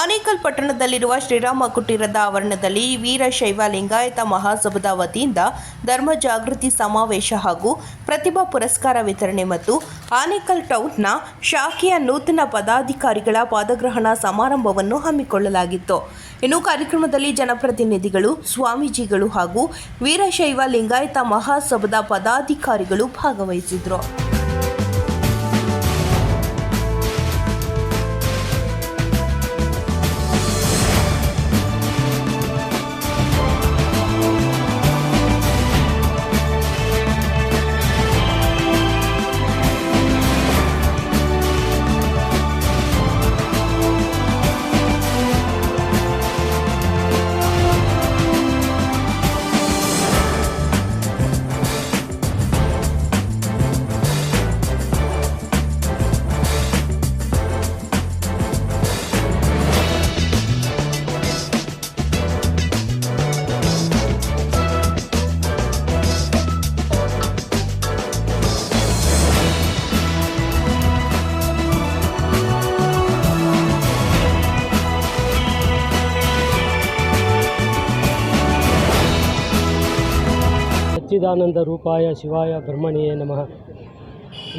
ಆನೇಕಲ್ ಪಟ್ಟಣದಲ್ಲಿರುವ ಶ್ರೀರಾಮ ಕುಟೀರದ ಆವರಣದಲ್ಲಿ ವೀರಶೈವ ಲಿಂಗಾಯತ ಮಹಾಸಭದ ವತಿಯಿಂದ ಧರ್ಮ ಜಾಗೃತಿ ಸಮಾವೇಶ ಹಾಗೂ ಪ್ರತಿಭಾ ಪುರಸ್ಕಾರ ವಿತರಣೆ ಮತ್ತು ಆನೇಕಲ್ ಟೌನ್ನ ಶಾಖೆಯ ನೂತನ ಪದಾಧಿಕಾರಿಗಳ ಪಾದಗ್ರಹಣ ಸಮಾರಂಭವನ್ನು ಹಮ್ಮಿಕೊಳ್ಳಲಾಗಿತ್ತು. ಇನ್ನು ಕಾರ್ಯಕ್ರಮದಲ್ಲಿ ಜನಪ್ರತಿನಿಧಿಗಳು, ಸ್ವಾಮೀಜಿಗಳು ಹಾಗೂ ವೀರಶೈವ ಲಿಂಗಾಯತ ಮಹಾಸಭದ ಪದಾಧಿಕಾರಿಗಳು ಭಾಗವಹಿಸಿದರು. ಸಚ್ಚಿದಾನಂದ ರೂಪಾಯ ಶಿವಾಯ ಬ್ರಹ್ಮಣಿಯೇ ನಮಃ.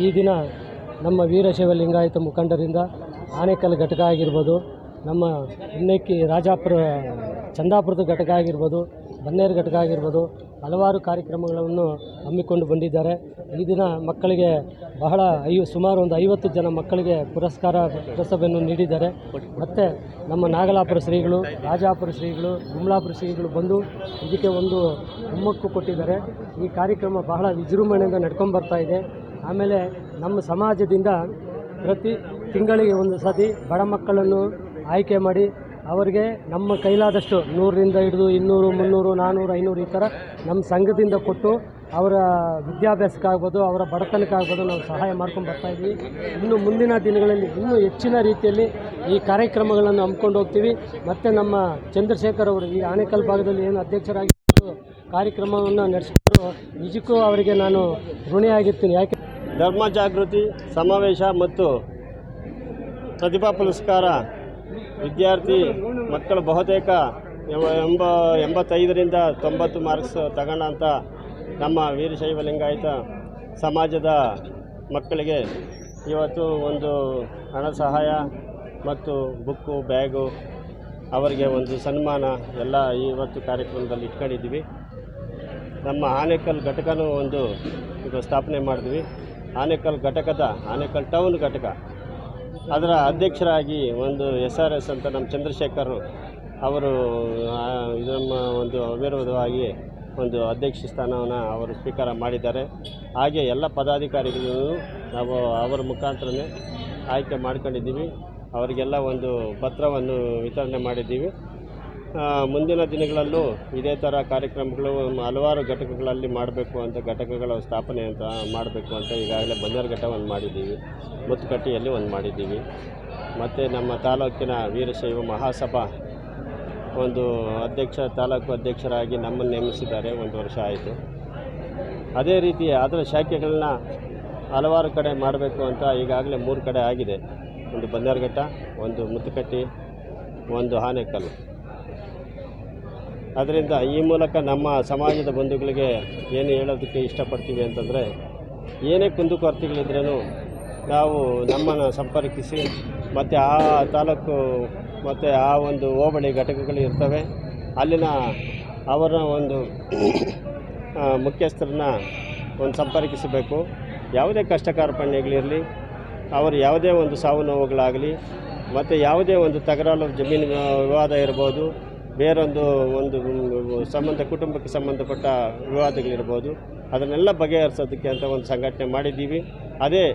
ಈ ದಿನ ನಮ್ಮ ವೀರಶೈವ ಲಿಂಗಾಯತ ಮುಖಂಡರಿಂದ ಆನೇಕಲ್ ಘಟಕ ಆಗಿರ್ಬೋದು, ನಮ್ಮ ಇನ್ನಕ್ಕಿ ರಾಜಾಪುರ ಚಂದಾಪುರದ ಘಟಕ ಆಗಿರ್ಬೋದು ಬನ್ನೇರು ಘಟಕ ಆಗಿರ್ಬೋದು ಹಲವಾರು ಕಾರ್ಯಕ್ರಮಗಳನ್ನು ಹಮ್ಮಿಕೊಂಡು ಬಂದಿದ್ದಾರೆ. ಈ ದಿನ ಮಕ್ಕಳಿಗೆ ಬಹಳ ಐ ಸುಮಾರು ಒಂದು ಐವತ್ತು ಜನ ಮಕ್ಕಳಿಗೆ ಪುರಸ್ಕಾರ, ಪುರಸಭೆಯನ್ನು ನೀಡಿದ್ದಾರೆ. ಮತ್ತು ನಮ್ಮ ನಾಗಲಾಪುರ ಶ್ರೀಗಳು, ರಾಜಾಪುರ ಶ್ರೀಗಳು, ಗುಮ್ಲಾಪುರ ಶ್ರೀಗಳು ಬಂದು ಇದಕ್ಕೆ ಒಂದು ಹುಮ್ಮಕ್ಕು ಕೊಟ್ಟಿದ್ದಾರೆ. ಈ ಕಾರ್ಯಕ್ರಮ ಬಹಳ ವಿಜೃಂಭಣೆಯಿಂದ ನಡ್ಕೊಂಡು ಇದೆ. ಆಮೇಲೆ ನಮ್ಮ ಸಮಾಜದಿಂದ ಪ್ರತಿ ತಿಂಗಳಿಗೆ ಒಂದು ಸತಿ ಬಡ ಮಕ್ಕಳನ್ನು ಆಯ್ಕೆ ಮಾಡಿ ಅವರಿಗೆ ನಮ್ಮ ಕೈಲಾದಷ್ಟು ನೂರರಿಂದ ಹಿಡಿದು ಇನ್ನೂರು, ಮುನ್ನೂರು ನಾನ್ನೂರು ಐನೂರು ಈ ಥರ ನಮ್ಮ ಸಂಘದಿಂದ ಕೊಟ್ಟು ಅವರ ವಿದ್ಯಾಭ್ಯಾಸಕ್ಕಾಗ್ಬೋದು ಅವರ ಬಡತನಕ್ಕಾಗ್ಬೋದು ನಾವು ಸಹಾಯ ಮಾಡ್ಕೊಂಡು ಬರ್ತಾ ಇದ್ವಿ. ಇನ್ನು ಮುಂದಿನ ದಿನಗಳಲ್ಲಿ ಇನ್ನೂ ಹೆಚ್ಚಿನ ರೀತಿಯಲ್ಲಿ ಈ ಕಾರ್ಯಕ್ರಮಗಳನ್ನು ಹಮ್ಮಿಕೊಂಡು ಹೋಗ್ತೀವಿ. ಮತ್ತು ನಮ್ಮ ಚಂದ್ರಶೇಖರ್ ಅವರು ಈ ಆನೇಕಲ್ ಭಾಗದಲ್ಲಿ ಏನು ಅಧ್ಯಕ್ಷರಾಗಿ ಕಾರ್ಯಕ್ರಮವನ್ನು ನಡೆಸಿದ್ರು, ನಿಜಕ್ಕೂ ಅವರಿಗೆ ನಾನು ಋಣಿಯಾಗಿರ್ತೀನಿ. ಯಾಕೆ ಧರ್ಮ ಜಾಗೃತಿ, ಸಮಾವೇಶ ಮತ್ತು ಪ್ರತಿಭಾ ಪುರಸ್ಕಾರ ವಿದ್ಯಾರ್ಥಿ ಮಕ್ಕಳು ಬಹುತೇಕ ಎಂಬ- ಎಂಬ ಎಂಬತ್ತೈದರಿಂದ ತೊಂಬತ್ತು ಮಾರ್ಕ್ಸ್ ತಗೊಂಡಂಥ ನಮ್ಮ ವೀರಶೈವ ಲಿಂಗಾಯತ ಸಮಾಜದ ಮಕ್ಕಳಿಗೆ ಇವತ್ತು ಒಂದು ಹಣ ಸಹಾಯ ಮತ್ತು ಬುಕ್ಕು, ಬ್ಯಾಗು, ಅವರಿಗೆ ಒಂದು ಸನ್ಮಾನ ಎಲ್ಲ ಇವತ್ತು ಕಾರ್ಯಕ್ರಮದಲ್ಲಿ ಇಟ್ಕೊಂಡಿದ್ವಿ ನಮ್ಮ ಆನೇಕಲ್ ಘಟಕನೂ ಒಂದು ಇದು ಸ್ಥಾಪನೆ ಮಾಡಿದ್ವಿ. ಆನೇಕಲ್ ಘಟಕದ, ಆನೇಕಲ್ ಟೌನ್ ಘಟಕ ಅದರ ಅಧ್ಯಕ್ಷರಾಗಿ ಒಂದು ಎಸ್ ಆರ್ ಎಸ್ ಅಂತ ನಮ್ಮ ಚಂದ್ರಶೇಖರ್ ಅವರು ನಮ್ಮ ಒಂದು ಅವಿರೋಧವಾಗಿ ಒಂದು ಅಧ್ಯಕ್ಷ ಸ್ಥಾನವನ್ನು ಅವರು ಸ್ವೀಕಾರ ಮಾಡಿದ್ದಾರೆ. ಹಾಗೆ ಎಲ್ಲ ಪದಾಧಿಕಾರಿಗಳನ್ನು ನಾವು ಅವರ ಮುಖಾಂತರನೇ ಆಯ್ಕೆ ಮಾಡ್ಕೊಂಡಿದ್ದೀವಿ. ಅವರಿಗೆಲ್ಲ ಒಂದು ಪತ್ರವನ್ನು ವಿತರಣೆ ಮಾಡಿದ್ದೀವಿ. ಮುಂದಿನ ದಿನಗಳಲ್ಲೂ ಇದೇ ಥರ ಕಾರ್ಯಕ್ರಮಗಳು ಹಲವಾರು ಘಟಕಗಳಲ್ಲಿ ಮಾಡಬೇಕು ಅಂತ ಘಟಕಗಳ ಸ್ಥಾಪನೆ ಅಂತ ಮಾಡಬೇಕು ಅಂತ ಈಗಾಗಲೇ ಬನ್ನೇರು ಒಂದು ಮಾಡಿದ್ದೀವಿ. ಮುತ್ತುಕಟ್ಟಿಯಲ್ಲಿ ಒಂದು ಮಾಡಿದ್ದೀವಿ. ಮತ್ತು ನಮ್ಮ ತಾಲೂಕಿನ ವೀರಶೈವ ಮಹಾಸಭಾ ಒಂದು ಅಧ್ಯಕ್ಷ, ತಾಲೂಕು ಅಧ್ಯಕ್ಷರಾಗಿ ನಮ್ಮನ್ನು ನೇಮಿಸಿದ್ದಾರೆ. ಒಂದು ವರ್ಷ ಆಯಿತು. ಅದೇ ರೀತಿ ಅದರ ಶಾಖೆಗಳನ್ನ ಹಲವಾರು ಕಡೆ ಮಾಡಬೇಕು ಅಂತ ಈಗಾಗಲೇ ಮೂರು ಕಡೆ ಆಗಿದೆ. ಒಂದು ಬನ್ನೇರುಘಟ್ಟ ಒಂದು ಮುತ್ತುಕಟ್ಟಿ, ಒಂದು ಆನೇಕಲ್ಲು. ಅದರಿಂದ ಈ ಮೂಲಕ ನಮ್ಮ ಸಮಾಜದ ಬಂಧುಗಳಿಗೆ ಏನು ಹೇಳೋದಕ್ಕೆ ಇಷ್ಟಪಡ್ತೀವಿ ಅಂತಂದರೆ, ಏನೇ ಕುಂದುಕೊರತೆಗಳಿದ್ರೂ ನಾವು ನಮ್ಮನ್ನು ಸಂಪರ್ಕಿಸಿ, ಮತ್ತು ಆ ತಾಲೂಕು, ಮತ್ತು ಆ ಒಂದು ಹೋಬಳಿ ಘಟಕಗಳು ಇರ್ತವೆ. ಅಲ್ಲಿನ ಅವರ ಒಂದು ಮುಖ್ಯಸ್ಥರನ್ನ ಒಂದು ಸಂಪರ್ಕಿಸಬೇಕು. ಯಾವುದೇ ಕಷ್ಟ ಕಾರ್ಪಣ್ಯಗಳಿರಲಿ ಅವರು ಯಾವುದೇ ಒಂದು ಸಾವು ನೋವುಗಳಾಗಲಿ, ಮತ್ತು ಯಾವುದೇ ಒಂದು ತಗರಾಲು ಜಮೀನು ವಿವಾದ ಇರ್ಬೋದು ಬೇರೊಂದು ಒಂದು ಸಂಬಂಧ, ಕುಟುಂಬಕ್ಕೆ ಸಂಬಂಧಪಟ್ಟ ವಿವಾದಗಳಿರ್ಬೋದು. ಅದನ್ನೆಲ್ಲ ಬಗೆಹರಿಸೋದಕ್ಕೆ ಅಂತ ಒಂದು ಸಂಘಟನೆ ಮಾಡಿದ್ದೀವಿ. ಅದೇ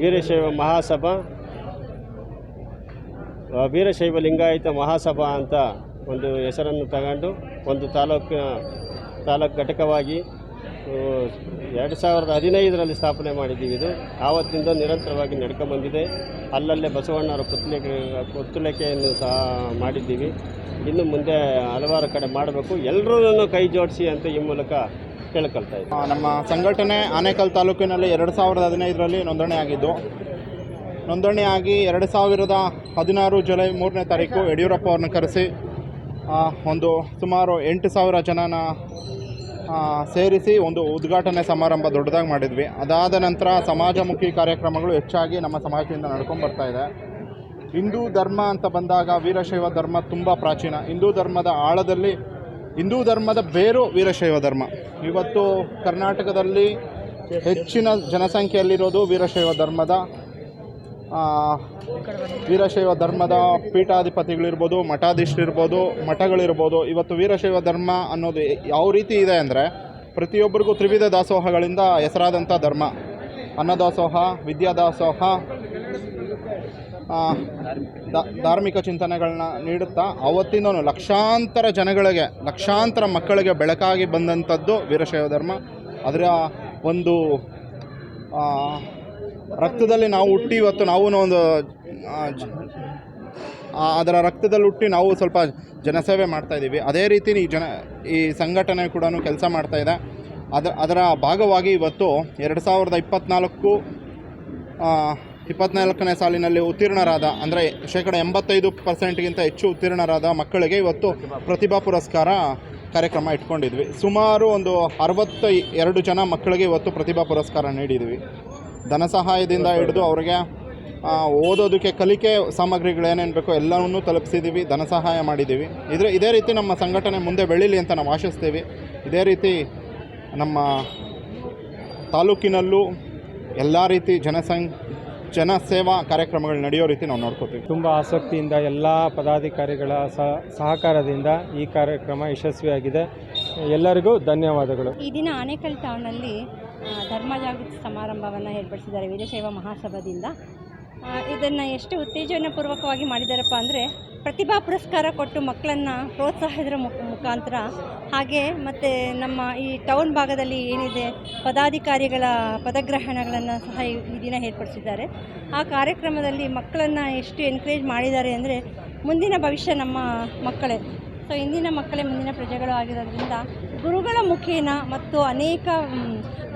ವೀರಶೈವ ಮಹಾಸಭಾ ವೀರಶೈವ ಲಿಂಗಾಯತ ಮಹಾಸಭಾ ಅಂತ ಒಂದು ಹೆಸರನ್ನು ತಗೊಂಡು ಒಂದು ತಾಲೂಕಿನ, ತಾಲೂಕು ಘಟಕವಾಗಿ ಎರಡು ಸಾವಿರದ ಹದಿನೈದರಲ್ಲಿ ಸ್ಥಾಪನೆ ಮಾಡಿದ್ದೀವಿ ಇದು. ಆವತ್ತಿನಿಂದ ನಿರಂತರವಾಗಿ ನಡ್ಕೊಂಬಂದಿದೆ. ಅಲ್ಲಲ್ಲೇ ಬಸವಣ್ಣವರ ಪುತ್ಲಿಕೆ ಪುತ್ತಳಿಕೆಯನ್ನು ಸಹ ಮಾಡಿದ್ದೀವಿ. ಇನ್ನು ಮುಂದೆ ಹಲವಾರು ಕಡೆ ಮಾಡಬೇಕು. ಎಲ್ಲರೂ ಕೈ ಜೋಡಿಸಿ ಅಂತ ಈ ಮೂಲಕ ಕೇಳ್ಕೊಳ್ತಾ ಇದ್ದೀವಿ ನಮ್ಮ ಸಂಘಟನೆ ಆನೇಕಲ್ ತಾಲೂಕಿನಲ್ಲಿ ಎರಡು ಸಾವಿರದ ಹದಿನೈದರಲ್ಲಿ ನೋಂದಣಿಯಾಗಿದ್ದು ನೋಂದಣಿಯಾಗಿ ಎರಡು ಸಾವಿರದ ಹದಿನಾರು ಜುಲೈ ಮೂರನೇ ತಾರೀಕು ಯಡಿಯೂರಪ್ಪ ಅವ್ರನ್ನ ಕರೆಸಿ ಒಂದು ಸುಮಾರು ಎಂಟು ಸಾವಿರ ಜನನ ಸೇರಿಸಿ ಒಂದು ಉದ್ಘಾಟನೆ ಸಮಾರಂಭ ದೊಡ್ಡದಾಗಿ ಮಾಡಿದ್ವಿ. ಅದಾದ ನಂತರ ಸಮಾಜಮುಖಿ ಕಾರ್ಯಕ್ರಮಗಳು ಹೆಚ್ಚಾಗಿ ನಮ್ಮ ಸಮಾಜದಿಂದ ನಡ್ಕೊಂಡು ಬರ್ತಾ ಇದೆ. ಹಿಂದೂ ಧರ್ಮ ಅಂತ ಬಂದಾಗ ವೀರಶೈವ ಧರ್ಮ ತುಂಬ ಪ್ರಾಚೀನ. ಹಿಂದೂ ಧರ್ಮದ ಆಳದಲ್ಲಿ, ಹಿಂದೂ ಧರ್ಮದ ಬೇರು ವೀರಶೈವ ಧರ್ಮ. ಇವತ್ತು ಕರ್ನಾಟಕದಲ್ಲಿ ಹೆಚ್ಚಿನ ಜನಸಂಖ್ಯೆಯಲ್ಲಿರೋದು ವೀರಶೈವ ಧರ್ಮದ ವೀರಶೈವ ಧರ್ಮದ ಪೀಠಾಧಿಪತಿಗಳಿರ್ಬೋದು, ಮಠಾಧೀಶರಿರ್ಬೋದು, ಮಠಗಳಿರ್ಬೋದು, ಇವತ್ತು ವೀರಶೈವ ಧರ್ಮ ಅನ್ನೋದು ಯಾವ ರೀತಿ ಇದೆ ಅಂದರೆ ಪ್ರತಿಯೊಬ್ಬರಿಗೂ ತ್ರಿವಿಧ ದಾಸೋಹಗಳಿಂದ ಹೆಸರಾದಂಥ ಧರ್ಮ. ಅನ್ನದಾಸೋಹ, ವಿದ್ಯಾದಾಸೋಹ ಧಾರ್ಮಿಕ ಚಿಂತನೆಗಳನ್ನ ನೀಡುತ್ತಾ ಅವತ್ತಿಂದನೂ ಲಕ್ಷಾಂತರ ಜನಗಳಿಗೆ, ಲಕ್ಷಾಂತರ ಮಕ್ಕಳಿಗೆ ಬೆಳಕಾಗಿ ಬಂದಂಥದ್ದು ವೀರಶೈವ ಧರ್ಮ. ಅದರ ಒಂದು ರಕ್ತದಲ್ಲಿ ನಾವು ಹುಟ್ಟಿ ಇವತ್ತು ನಾವು ಒಂದು ಅದರ ರಕ್ತದಲ್ಲಿ ಹುಟ್ಟಿ ನಾವು ಸ್ವಲ್ಪ ಜನಸೇವೆ ಮಾಡ್ತಾಯಿದ್ದೀವಿ ಅದೇ ರೀತಿ ಈ ಜನ, ಈ ಸಂಘಟನೆ ಕೂಡ ಕೆಲಸ ಮಾಡ್ತಾ ಇದೆ. ಅದ, ಅದರ ಭಾಗವಾಗಿ ಇವತ್ತು ಎರಡು ಸಾವಿರದ ಇಪ್ಪತ್ತ್ನಾಲ್ಕು ಇಪ್ಪತ್ತ್ನಾಲ್ಕನೇ ಸಾಲಿನಲ್ಲಿ ಉತ್ತೀರ್ಣರಾದ, ಅಂದರೆ ಶೇಕಡ ಎಂಬತ್ತೈದು ಪರ್ಸೆಂಟ್ಗಿಂತ ಹೆಚ್ಚು ಉತ್ತೀರ್ಣರಾದ ಮಕ್ಕಳಿಗೆ ಇವತ್ತು ಪ್ರತಿಭಾ ಪುರಸ್ಕಾರ ಕಾರ್ಯಕ್ರಮ ಇಟ್ಕೊಂಡಿದ್ವಿ. ಸುಮಾರು ಒಂದು ಅರವತ್ತ ಎರಡು ಜನ ಮಕ್ಕಳಿಗೆ ಇವತ್ತು ಪ್ರತಿಭಾ ಪುರಸ್ಕಾರ ನೀಡಿದ್ವಿ. ಧನ ಸಹಾಯದಿಂದ ಹಿಡಿದು ಅವರಿಗೆ ಓದೋದಕ್ಕೆ ಕಲಿಕೆ ಸಾಮಗ್ರಿಗಳು ಏನೇನು ಬೇಕೋ ಎಲ್ಲವನ್ನೂ ತಲುಪಿಸಿದ್ದೀವಿ ಧನ ಸಹಾಯ ಮಾಡಿದ್ದೀವಿ ಇದ್ರ ಇದೇ ರೀತಿ ನಮ್ಮ ಸಂಘಟನೆ ಮುಂದೆ ಬೆಳೀಲಿ ಅಂತ ನಾವು ಆಶಿಸ್ತೀವಿ. ಇದೇ ರೀತಿ ನಮ್ಮ ತಾಲೂಕಿನಲ್ಲೂ ಎಲ್ಲ ರೀತಿ ಜನಸಂಘ ಜನಸೇವಾ ಕಾರ್ಯಕ್ರಮಗಳು ನಡೆಯೋ ರೀತಿ ನಾವು ನೋಡ್ಕೋತೀವಿ. ತುಂಬ ಆಸಕ್ತಿಯಿಂದ ಎಲ್ಲ ಪದಾಧಿಕಾರಿಗಳ ಸಹ ಸಹಕಾರದಿಂದ ಈ ಕಾರ್ಯಕ್ರಮ ಯಶಸ್ವಿಯಾಗಿದೆ. ಎಲ್ಲರಿಗೂ ಧನ್ಯವಾದಗಳು. ಈ ದಿನ ಆನೇಕಲ್ ಟೌನಲ್ಲಿ ಧರ್ಮ ಜಾಗೃತಿ ಸಮಾರಂಭವನ್ನು ಏರ್ಪಡಿಸಿದ್ದಾರೆ ವೀರಶೈವ ಮಹಾಸಭಾದಿಂದ. ಇದನ್ನು ಎಷ್ಟು ಉತ್ತೇಜನಪೂರ್ವಕವಾಗಿ ಮಾಡಿದ್ದಾರಪ್ಪ ಅಂದರೆ ಪ್ರತಿಭಾ ಪುರಸ್ಕಾರ ಕೊಟ್ಟು ಮಕ್ಕಳನ್ನು ಪ್ರೋತ್ಸಾಹದ ಮುಖ ಮುಖಾಂತರ ಹಾಗೆ ಮತ್ತು ನಮ್ಮ ಈ ಟೌನ್ ಭಾಗದಲ್ಲಿ ಏನಿದೆ ಪದಾಧಿಕಾರಿಗಳ ಪದಗ್ರಹಣಗಳನ್ನು ಸಹ ಈ- ದಿನ ಏರ್ಪಡಿಸಿದ್ದಾರೆ. ಆ ಕಾರ್ಯಕ್ರಮದಲ್ಲಿ ಮಕ್ಕಳನ್ನು ಎಷ್ಟು ಎನ್ಕರೇಜ್ ಮಾಡಿದ್ದಾರೆ ಅಂದರೆ ಮುಂದಿನ ಭವಿಷ್ಯ ನಮ್ಮ ಮಕ್ಕಳೇ. ಸೊ ಇಂದಿನ ಮಕ್ಕಳೇ ಮುಂದಿನ ಪ್ರಜೆಗಳು ಆಗಿರೋದ್ರಿಂದ ಗುರುಗಳ ಮುಖೇನ ಮತ್ತು ಅನೇಕ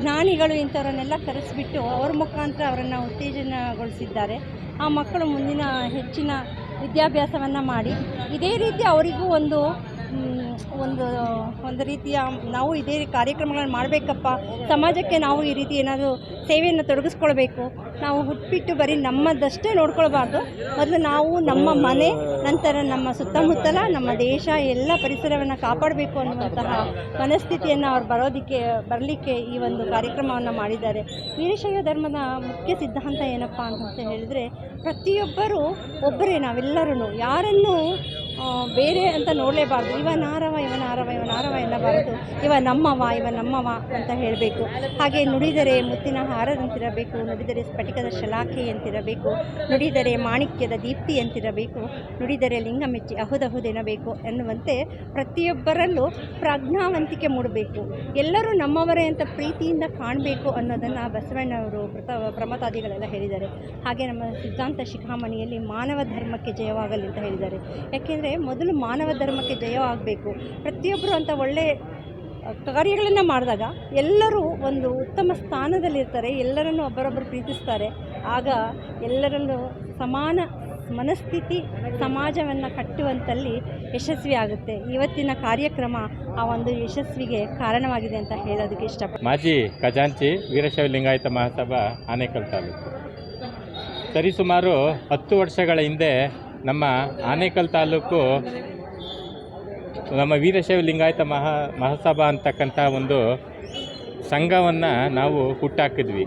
ಜ್ಞಾನಿಗಳು ಇಂಥವರನ್ನೆಲ್ಲ ಕರೆಸಿಬಿಟ್ಟು ಅವ್ರ ಮುಖಾಂತರ ಅವರನ್ನು ಉತ್ತೇಜನಗೊಳಿಸಿದ್ದಾರೆ. ಆ ಮಕ್ಕಳು ಮುಂದಿನ ಹೆಚ್ಚಿನ ವಿದ್ಯಾಭ್ಯಾಸವನ್ನು ಮಾಡಿ. ಇದೇ ರೀತಿ ಅವರಿಗೂ ಒಂದು ಒಂದು ಒಂದು ರೀತಿಯ ನಾವು ಇದೇ ಕಾರ್ಯಕ್ರಮಗಳನ್ನು ಮಾಡಬೇಕಪ್ಪ. ಸಮಾಜಕ್ಕೆ ನಾವು ಈ ರೀತಿ ಏನಾದರೂ ಸೇವೆಯನ್ನು ತೊಡಗಿಸ್ಕೊಳ್ಬೇಕು. ನಾವು ಹುಟ್ಬಿಟ್ಟು ಬರೀ ನಮ್ಮದಷ್ಟೇ ನೋಡ್ಕೊಳ್ಬಾರ್ದು. ಮೊದಲು ನಾವು ನಮ್ಮ ಮನೆ, ನಂತರ ನಮ್ಮ ಸುತ್ತಮುತ್ತಲ, ನಮ್ಮ ದೇಶ, ಎಲ್ಲ ಪರಿಸರವನ್ನು ಕಾಪಾಡಬೇಕು ಅನ್ನುವಂತಹ ಮನಸ್ಥಿತಿಯನ್ನು ಅವ್ರು ಬರೋದಕ್ಕೆ, ಬರಲಿಕ್ಕೆ ಈ ಒಂದು ಕಾರ್ಯಕ್ರಮವನ್ನು ಮಾಡಿದ್ದಾರೆ. ವೀರಶೈವ ಧರ್ಮದ ಮುಖ್ಯ ಸಿದ್ಧಾಂತ ಏನಪ್ಪ ಅಂತ ಹೇಳಿದರೆ, ಪ್ರತಿಯೊಬ್ಬರು ಒಬ್ಬರೇ ನಾವೆಲ್ಲರೂ ಯಾರನ್ನು ಬೇರೆ ಅಂತ ನೋಡಲೇಬಾರ್ದು. ಇವ ನಾರವ ಇವ ನಾರವ ಇವ ನಾರವ ಎನ್ನಬಾರದು. ಇವ ನಮ್ಮವ ಇವ ನಮ್ಮವ ಅಂತ ಹೇಳಬೇಕು. ಹಾಗೆ ನುಡಿದರೆ ಮುತ್ತಿನ ಹಾರದಂತಿರಬೇಕು ನುಡಿದರೆ ಸ್ಫಟಿಕದ ಶಲಾಖೆಯಂತಿರಬೇಕು, ನುಡಿದರೆ ಮಾಣಿಕ್ಯದ ದೀಪ್ತಿಯಂತಿರಬೇಕು, ನುಡಿದರೆ ಲಿಂಗ ಮೆಚ್ಚಿ ಅಹುದಹುದೆನಬೇಕು ಎನ್ನುವಂತೆ ಪ್ರತಿಯೊಬ್ಬರಲ್ಲೂ ಪ್ರಜ್ಞಾವಂತಿಕೆ ಮೂಡಬೇಕು. ಎಲ್ಲರೂ ನಮ್ಮವರೇ ಅಂತ ಪ್ರೀತಿಯಿಂದ ಕಾಣಬೇಕು ಅನ್ನೋದನ್ನು ಬಸವಣ್ಣವರು ಪ್ರತ ಪ್ರಮತಾದಿಗಳೆಲ್ಲ ಹೇಳಿದ್ದಾರೆ. ಹಾಗೆ ನಮ್ಮ ಸಿದ್ಧಾಂತ ಶಿಖಾಮಣಿಯಲ್ಲಿ ಮಾನವ ಧರ್ಮಕ್ಕೆ ಜಯವಾಗಲಿ ಅಂತ ಹೇಳಿದ್ದಾರೆ. ಯಾಕೆಂದರೆ ಮೊದಲು ಮಾನವ ಧರ್ಮಕ್ಕೆ ಜಯವಾಗಬೇಕು. ಪ್ರತಿಯೊಬ್ಬರು ಅಂತ ಒಳ್ಳೆ ಕಾರ್ಯಗಳನ್ನು ಮಾಡಿದಾಗ ಎಲ್ಲರೂ ಒಂದು ಉತ್ತಮ ಸ್ಥಾನದಲ್ಲಿರ್ತಾರೆ, ಎಲ್ಲರನ್ನು ಒಬ್ಬರೊಬ್ಬರು ಪ್ರೀತಿಸ್ತಾರೆ. ಆಗ ಎಲ್ಲರಲ್ಲೂ ಸಮಾನ ಮನಸ್ಥಿತಿ ಸಮಾಜವನ್ನು ಕಟ್ಟುವಂತಲ್ಲಿ ಯಶಸ್ವಿ ಆಗುತ್ತೆ. ಇವತ್ತಿನ ಕಾರ್ಯಕ್ರಮ ಆ ಒಂದು ಯಶಸ್ವಿಗೆ ಕಾರಣವಾಗಿದೆ ಅಂತ ಹೇಳೋದಕ್ಕೆ ಇಷ್ಟಪಡ್ತೀನಿ. ಮಾಜಿ ಖಜಾಂಚಿ ವೀರಶೈವ ಲಿಂಗಾಯತ ಮಹಾಸಭಾ ಆನೇಕಲ್ ತಾಲೂಕು. ಸರಿಸುಮಾರು ಹತ್ತು ವರ್ಷಗಳ ಹಿಂದೆ ನಮ್ಮ ಆನೇಕಲ್ ತಾಲೂಕು ನಮ್ಮ ವೀರಶೈವ ಲಿಂಗಾಯತ ಮಹಾ ಮಹಾಸಭಾ ಅಂತಕ್ಕಂಥ ಒಂದು ಸಂಘವನ್ನು ನಾವು ಹುಟ್ಟಾಕಿದ್ವಿ.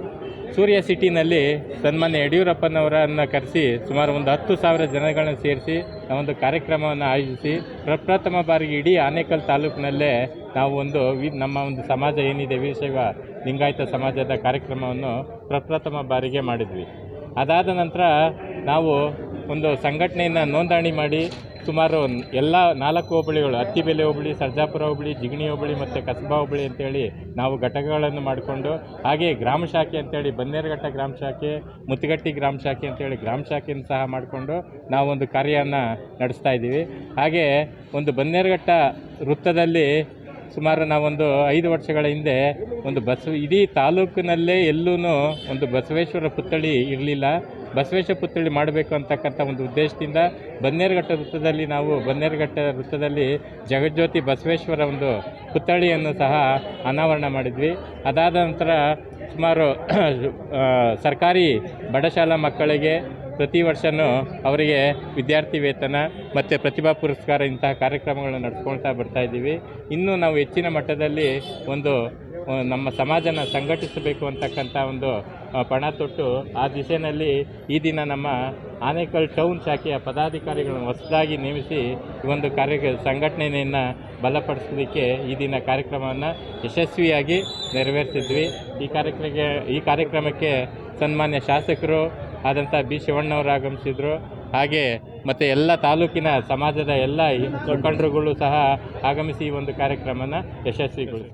ಸೂರ್ಯ ಸಿಟಿನಲ್ಲಿ ಸನ್ಮಾನ್ಯ ಯಡಿಯೂರಪ್ಪನವರನ್ನು ಕರೆಸಿ ಸುಮಾರು ಒಂದು ಹತ್ತು ಸಾವಿರ ಜನಗಳನ್ನು ಸೇರಿಸಿ ಒಂದು ಕಾರ್ಯಕ್ರಮವನ್ನು ಆಯೋಜಿಸಿ ಪ್ರಪ್ರಥಮ ಬಾರಿಗೆ ಇಡೀ ಆನೇಕಲ್ ತಾಲೂಕಿನಲ್ಲೇ ನಾವು ಒಂದು ನಮ್ಮ ಒಂದು ಸಮಾಜ ಏನಿದೆ ವೀರಶೈವ ಲಿಂಗಾಯತ ಸಮಾಜದ ಕಾರ್ಯಕ್ರಮವನ್ನು ಪ್ರಪ್ರಥಮ ಬಾರಿಗೆ ಮಾಡಿದ್ವಿ. ಅದಾದ ನಂತರ ನಾವು ಒಂದು ಸಂಘಟನೆಯನ್ನು ನೋಂದಣಿ ಮಾಡಿ ಸುಮಾರು ಎಲ್ಲ ನಾಲ್ಕು ಹೋಬಳಿಗಳು, ಅತ್ತಿಬೆಲೆ ಹೋಬಳಿ, ಸರ್ಜಾಪುರ ಹೋಬಳಿ, ಜಿಗಣಿ ಹೋಬಳಿ ಮತ್ತು ಕಸಬಾ ಹೋಬಳಿ ಅಂತೇಳಿ ನಾವು ಘಟಕಗಳನ್ನು ಮಾಡಿಕೊಂಡು, ಹಾಗೆ ಗ್ರಾಮ ಶಾಖೆ ಅಂತೇಳಿ ಬನ್ನೇರುಘಟ್ಟ ಗ್ರಾಮ ಶಾಖೆ, ಮುತ್ತುಗಟ್ಟಿ ಗ್ರಾಮ ಶಾಖೆ ಅಂತೇಳಿ ಗ್ರಾಮ ಶಾಖೆಯನ್ನು ಸಹ ಮಾಡಿಕೊಂಡು ನಾವೊಂದು ಕಾರ್ಯವನ್ನು ನಡೆಸ್ತಾ ಇದ್ದೀವಿ. ಹಾಗೆ ಒಂದು ಬನ್ನೇರುಘಟ್ಟ ವೃತ್ತದಲ್ಲಿ ಸುಮಾರು ನಾವೊಂದು ಐದು ವರ್ಷಗಳ ಹಿಂದೆ ಒಂದು ಬಸವ ಇಡೀ ತಾಲೂಕಿನಲ್ಲೇ ಎಲ್ಲೂ ಒಂದು ಬಸವೇಶ್ವರ ಪುತ್ಥಳಿ ಇರಲಿಲ್ಲ. ಬಸವೇಶ್ವರ ಪುತ್ಥಳಿ ಮಾಡಬೇಕು ಅಂತಕ್ಕಂಥ ಒಂದು ಉದ್ದೇಶದಿಂದ ಬನ್ನೇರುಘಟ್ಟ ವೃತ್ತದಲ್ಲಿ ನಾವು ಬನ್ನೇರುಘಟ್ಟ ವೃತ್ತದಲ್ಲಿ ಜಗಜ್ಯೋತಿ ಬಸವೇಶ್ವರ ಒಂದು ಪುತ್ಥಳಿಯನ್ನು ಸಹ ಅನಾವರಣ ಮಾಡಿದ್ವಿ. ಅದಾದ ನಂತರ ಸುಮಾರು ಸರ್ಕಾರಿ ಬಡಶಾಲಾ ಮಕ್ಕಳಿಗೆ ಪ್ರತಿ ವರ್ಷವೂ ಅವರಿಗೆ ವಿದ್ಯಾರ್ಥಿ ವೇತನ ಮತ್ತು ಪ್ರತಿಭಾ ಪುರಸ್ಕಾರ ಇಂತಹ ಕಾರ್ಯಕ್ರಮಗಳನ್ನು ಬರ್ತಾ ಇದ್ದೀವಿ. ಇನ್ನೂ ನಾವು ಹೆಚ್ಚಿನ ಮಟ್ಟದಲ್ಲಿ ಒಂದು ನಮ್ಮ ಸಮಾಜನ ಸಂಘಟಿಸಬೇಕು ಅಂತಕ್ಕಂಥ ಒಂದು ಪಣ ತೊಟ್ಟು ಆ ದಿಸೆಯಲ್ಲಿ ಈ ದಿನ ನಮ್ಮ ಆನೇಕಲ್ ಟೌನ್ ಶಾಖೆಯ ಪದಾಧಿಕಾರಿಗಳನ್ನು ಹೊಸದಾಗಿ ನೇಮಿಸಿ ಈ ಒಂದು ಕಾರ್ಯ ಸಂಘಟನೆಯನ್ನು ಬಲಪಡಿಸೋದಕ್ಕೆ ಈ ದಿನ ಕಾರ್ಯಕ್ರಮವನ್ನು ಯಶಸ್ವಿಯಾಗಿ ನೆರವೇರಿಸಿದ್ವಿ. ಈ ಕಾರ್ಯಕ್ರಮಕ್ಕೆ ಈ ಕಾರ್ಯಕ್ರಮಕ್ಕೆ ಸನ್ಮಾನ್ಯ ಶಾಸಕರು ಆದಂಥ ಬಿ ಶಿವಣ್ಣವರು ಆಗಮಿಸಿದರು. ಹಾಗೆ ಮತ್ತು ಎಲ್ಲ ತಾಲೂಕಿನ ಸಮಾಜದ ಎಲ್ಲ ಮುಖಂಡರುಗಳು ಸಹ ಆಗಮಿಸಿ ಈ ಒಂದು ಕಾರ್ಯಕ್ರಮನ ಯಶಸ್ವಿಗೊಳಿಸಿದ್ರು.